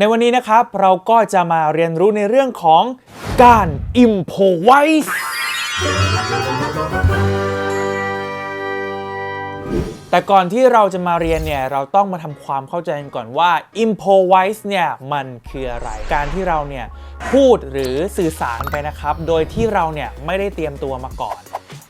ในวันนี้นะครับเราก็จะมาเรียนรู้ในเรื่องของการ improvise แต่ก่อนที่เราจะมาเรียนเนี่ยเราต้องมาทำความเข้าใจกันก่อนว่า improvise เนี่ยมันคืออะไร การที่เราเนี่ยพูดหรือสื่อสารไปนะครับ โดยที่เราเนี่ยไม่ได้เตรียมตัวมาก่อน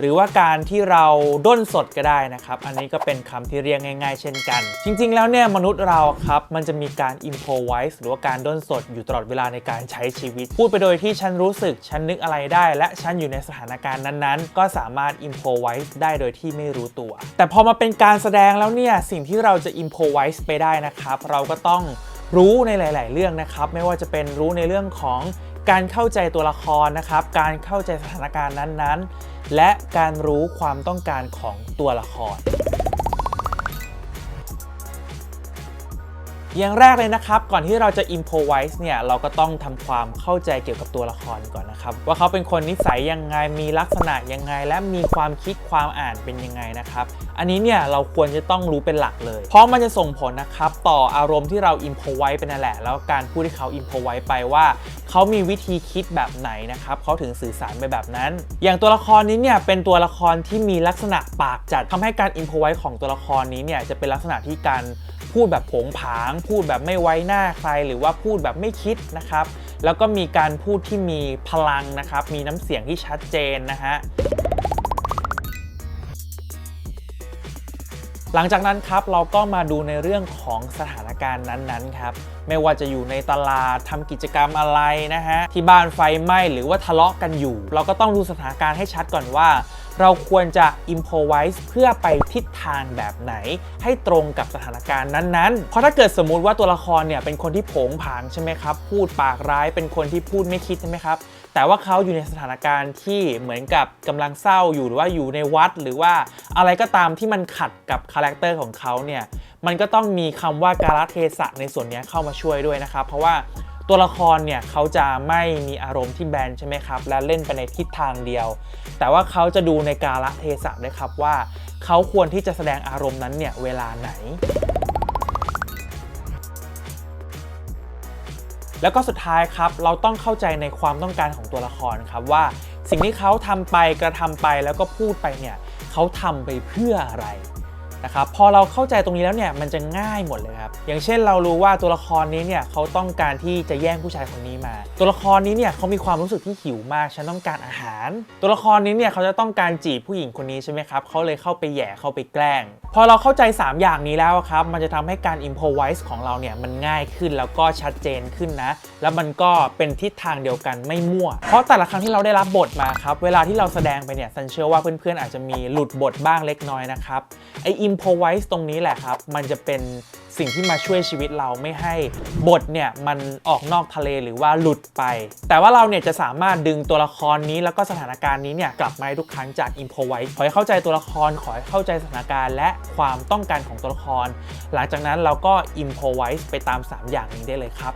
หรือว่าการที่เราด้นสดก็ได้นะครับ อันนี้ก็เป็นคำที่เรียกง่าย ๆ เช่นกัน จริง ๆ แล้วเนี่ยมนุษย์เราครับมันจะมีการ improvise หรือว่าการด้นสดอยู่ตลอดเวลาในการใช้ชีวิต พูดไปโดยที่ฉันรู้สึกฉันนึกอะไรได้ และฉันอยู่ในสถานการณ์นั้นๆ ก็สามารถ improvise ได้โดยที่ไม่รู้ตัว แต่พอมาเป็นการแสดงแล้วเนี่ยสิ่งที่เราจะ improvise ไปได้นะครับ เราก็ต้องรู้ในหลาย ๆ เรื่องนะครับ ไม่ว่าจะเป็นรู้ในเรื่องของการเข้าใจตัวละครนะครับ การเข้าใจสถานการณ์นั้นๆ และการรู้ความต้องการของตัวละคร อย่างแรกเลยนะครับ ก่อนที่เราจะ improvise เนี่ยเราก็ต้องทำความเข้าใจเกี่ยวกับตัวละครก่อนนะครับ ว่าเขาเป็นคนนิสัยยังไงมีลักษณะยังไง และมีความคิดความอ่านเป็นยังไงนะครับ อันนี้เนี่ยเราควรจะต้องรู้เป็นหลักเลย เพราะมันจะส่งผลนะครับต่ออารมณ์ที่เรา improvise ไปนั่นแหละ แล้วการพูดที่เขา improvise ไปว่า เขามีวิธีคิดแบบไหนนะครับเขาถึงสื่อสารไปแบบนั้น อย่างตัวละครนี้เนี่ยเป็นตัวละครที่มีลักษณะปากจัดทำให้การ improvise ของตัวละครนี้เนี่ยจะเป็นลักษณะที่การ พูดแบบผงผาง พูดแบบไม่ไว้หน้าใคร หรือว่าพูดแบบไม่คิดนะครับ แล้วก็มีการพูดที่มีพลังนะครับ มีน้ำเสียงที่ชัดเจนนะฮะหลังจากนั้นครับเราก็มาดูในเรื่องของสถานการณ์นั้นๆครับ ไม่ว่าจะอยู่ในตลาดทำกิจกรรมอะไรนะฮะที่บ้านไฟไหม้หรือว่าทะเลาะกันอยู่ เราก็ต้องดูสถานการณ์ให้ชัดก่อนว่า เราควรจะ improvise เพื่อไปทิศทางแบบไหน ให้ตรงกับสถานการณ์นั้นๆ เพราะถ้าเกิดสมมุติว่าตัวละครเนี่ยเป็นคนที่โผงผางใช่ไหมครับ พูดปากร้ายเป็นคนที่พูดไม่คิดใช่ไหมครับแต่ว่าเขาอยู่ในสถานการณ์ที่เหมือนกับกำลังเศร้าอยู่หรือว่าอยู่ในวัดหรือว่าอะไรก็ตามที่มันขัดกับคาแรคเตอร์ของเขาเนี่ย มันก็ต้องมีคำว่ากาลเทศะในส่วนนี้เข้ามาช่วยด้วยนะครับ เพราะว่าตัวละครเนี่ยเขาจะไม่มีอารมณ์ที่แบนใช่ไหมครับ และเล่นไปในทิศทางเดียว แต่ว่าเขาจะดูในกาลเทศะด้วยครับว่า เขาควรที่จะแสดงอารมณ์นั้นเนี่ยเวลาไหน แล้วก็สุดท้ายครับ เราต้องเข้าใจในความต้องการของตัวละครครับว่า สิ่งที่เขาทำไปกระทำไปแล้วก็พูดไปเนี่ยเขาทำไปเพื่ออะไร นะครับพอเราเข้าใจตรงนี้แล้วเนี่ยมันจะง่ายหมดเลยครับอย่างเช่นเรารู้ว่าตัวละครนี้เนี่ยเขาต้องการที่จะแย่งผู้ชายคนนี้มา ตัวละครนี้เนี่ยเขามีความรู้สึกที่หิวมากฉันต้องการอาหาร ตัวละครนี้เนี่ยเขาจะต้องการจีบผู้หญิงคนนี้ใช่ไหมครับเขาเลยเข้าไปแย่เข้าไปแกล้ง พอเราเข้าใจ 3 อย่างนี้แล้วครับมันจะทำให้การ improvise ของเราเนี่ยมันง่ายขึ้นแล้วก็ชัดเจนขึ้นนะ แล้วมันก็เป็นทิศทางเดียวกันไม่มั่ว เพราะแต่ละครั้งที่เราได้รับบทมาครับเวลาที่เราแสดงไปเนี่ยซันเชื่อว่าเพื่อนๆอาจจะมีหลุดบทบ้างเล็กน้อยนะครับไอ improvise ตรงนี้แหละครับ มันจะเป็นสิ่งที่มาช่วยชีวิตเราไม่ให้บทเนี่ยมันออกนอกทะเลหรือว่าหลุดไป แต่ว่าเราเนี่ยจะสามารถดึงตัวละครนี้แล้วก็สถานการณ์นี้เนี่ยกลับมาทุกครั้งจาก improvise ขอให้เข้าใจตัวละครขอให้เข้าใจสถานการณ์ และความต้องการของตัวละคร หลังจากนั้นเราก็ improvise ไปตาม 3 อย่างนี้ได้เลยครับ